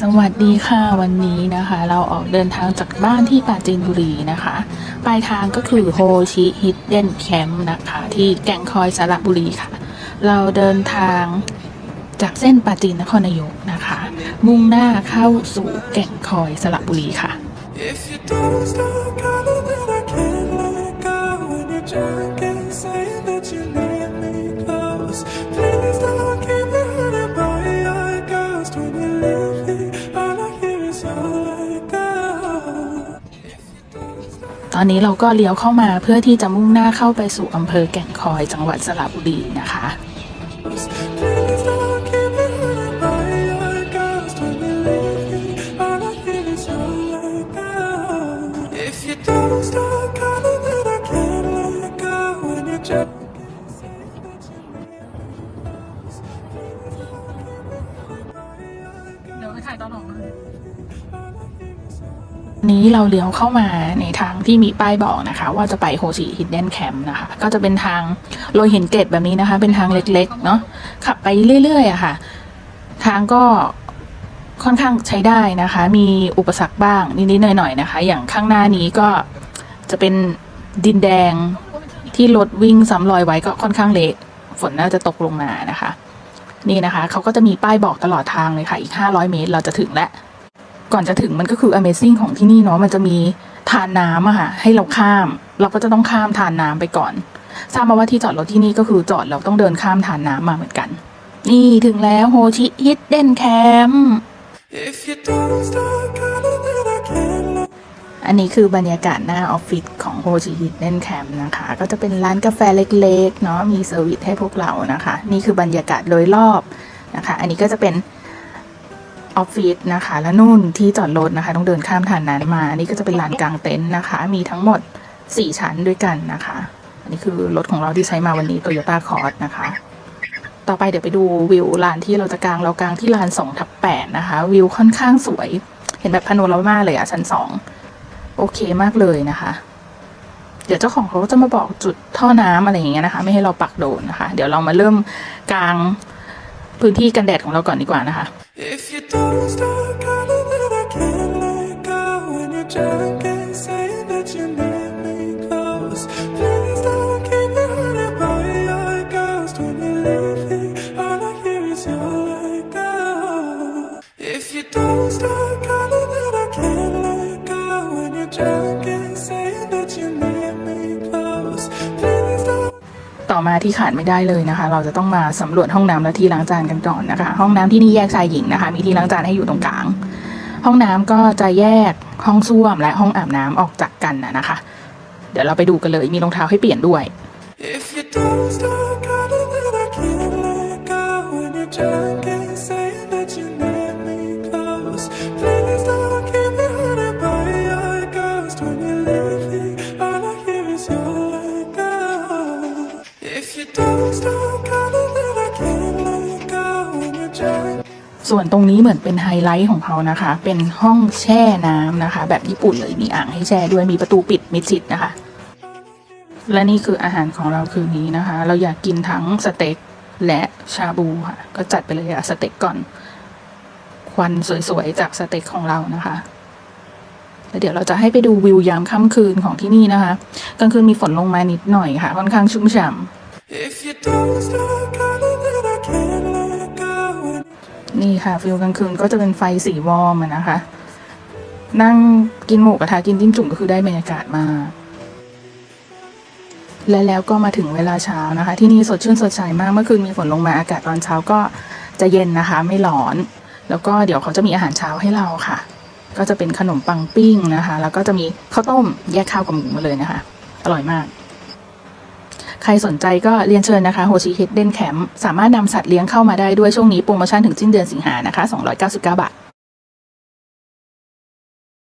สวัสดีค่ะวันนี้นะคะ เราออกเดินทางจากบ้านที่ปราจีนบุรีนะคะ ปลายทางก็คือโฮชิฮิดเดนแคมป์นะคะ ที่แก่งคอยสระบุรีค่ะ เราเดินทางจากเส้นปราจีนนครนายกนะคะ มุ่งหน้าเข้าสู่แก่งคอยสระบุรีค่ะ ตอนนี้เราก็เลี้ยวเข้ามาเพื่อที่จะมุ่งหน้าเข้าไปสู่อำเภอแก่งคอยจังหวัดสระบุรีนะคะเดี๋ยวไปถ่ายตอนออกมา นี้เราเลี้ยวเข้ามาในทางที่มีป้ายบอกนะคะ ว่าจะไปโฮชิฮิดเดนแคมป์นะคะ ก็จะเป็นทางโรยหินเกตแบบนี้นะคะ เป็นทางเล็กๆเนาะขับไปเรื่อยๆอะค่ะ ทางก็ค่อนข้างใช้ได้นะคะ มีอุปสรรคบ้างนิดๆหน่อยๆนะคะ อย่างข้างหน้านี้ก็จะเป็นดินแดงที่รถวิ่งซ้ำรอยไว้ก็ค่อนข้างเละฝนน่าจะตกลงมานะคะ นี่นะคะเขาก็จะมีป้ายบอกตลอดทางเลยค่ะ อีก 500 เมตรเราจะถึงแล้ว ก่อนจะถึงมันก็คือ Amazing ของที่นี่เนาะมันจะมีทานน้ำอะค่ะให้เราข้าม เราก็จะต้องข้ามทานน้ำไปก่อนทราบมาว่าที่จอดรถที่นี่ก็คือจอดเราต้องเดินข้ามทานน้ำมาเหมือนกัน นี่ถึงแล้วโฮชิฮิดเด้นแคมป์ If you don't stop calling, then I can't let อันนี้คือบรรยากาศหน้าออฟฟิศของโฮจิฮิดเด้นแคมป์นะคะ ก็จะเป็นร้านกาแฟเล็กๆเนาะมีเซอร์วิสให้พวกเรานะคะ นี่คือบรรยากาศโดยรอบนะคะ อันนี้ก็จะเป็น ออฟฟิศนะคะ แล้วนู่นที่จอดรถนะคะ ต้องเดินข้ามทางนั้นมา อันนี้ก็จะเป็นลานกลางเต็นท์นะคะ มีทั้งหมด 4 ชั้นด้วยกันนะคะ อันนี้คือรถของเราที่ใช้มาวันนี้ Toyota c o r s นะคะ ต่อไปเดี๋ยวไปดูวิวลานที่เราจะกลางเรากางที่ลาน2ทับ8นะคะ วิวค่อนข้างสวย เห็นแบบพาโนรามาเลยอะชั้นสองโอเคมากเลยนะคะ เดี๋ยวเจ้าของเขาจะมาบอกจุดท่อน้ำอะไรอย่างเงี้ยนะคะ ไม่ให้เราปักโดนนะคะ เดี๋ยวเรามาเริ่มกลางพื้นที่กันแดดของเราก่อนดีกว่านะคะ If you don't stop calling, then I can't let go. When you're drunk and saying that you need me close, please don't keep me hurting by your ghost. When you leave me, all I hear is your ต่อมาที่ขาดไม่ได้เลยนะคะ เราจะต้องมาสำรวจห้องน้ำและที่ล้างจานกันก่อนนะคะ ห้องน้ำที่นี่แยกชายหญิงนะคะ มีที่ล้างจานให้อยู่ตรงกลาง ห้องน้ำก็จะแยกห้องส้วมและห้องอาบน้ำออกจากกันนะคะ เดี๋ยวเราไปดูกันเลยมีรองเท้าให้เปลี่ยนด้วย If you don't stop ส่วนตรงนี้เหมือนเป็นไฮไลท์ของเขานะคะ เป็นห้องแช่น้ำนะคะ แบบญี่ปุ่นเลยมีอ่างให้แช่ด้วยมีประตูปิดมิดชิดนะคะ และนี่คืออาหารของเราคืนนี้นะคะ เราอยากกินทั้งสเต็กและชาบูค่ะ ก็จัดไปเลยอะสเต็กก่อน ควันสวยๆ จากสเต็กของเรานะคะแล้วเดี๋ยวเราจะให้ไปดูวิวยามค่ำคืนของที่นี่นะคะ กลางคืนมีฝนลงมานิดหน่อยค่ะ ค่อนข้างชุ่มฉ่ำ If you don't stop calling, then I can't let go. นี่ค่ะฟิลกลางคืนก็จะเป็นไฟสีวอร์มนะคะ นั่งกินหมูกระทะกินจิ้มจุ่มก็คือได้บรรยากาศมากและแล้วก็มาถึงเวลาเช้านะคะ ที่นี่สดชื่นสดใสมากเมื่อคืนมีฝนลงมาอากาศตอนเช้าก็จะเย็นนะคะ ไม่ร้อน แล้วก็เดี๋ยวเขาจะมีอาหารเช้าให้เราค่ะ ก็จะเป็นขนมปังปิ้งนะคะ แล้วก็จะมีข้าวต้มแยกข้าวกับหมูมาเลยนะคะ อร่อยมาก ใครสนใจก็เรียนเชิญนะคะโฮชิเฮดเดนแคมป์สามารถนำสัตว์เลี้ยงเข้ามาได้ด้วยช่วงนี้โปรโมชั่นถึงสิ้นเดือนสิงหานะคะ 299 บาท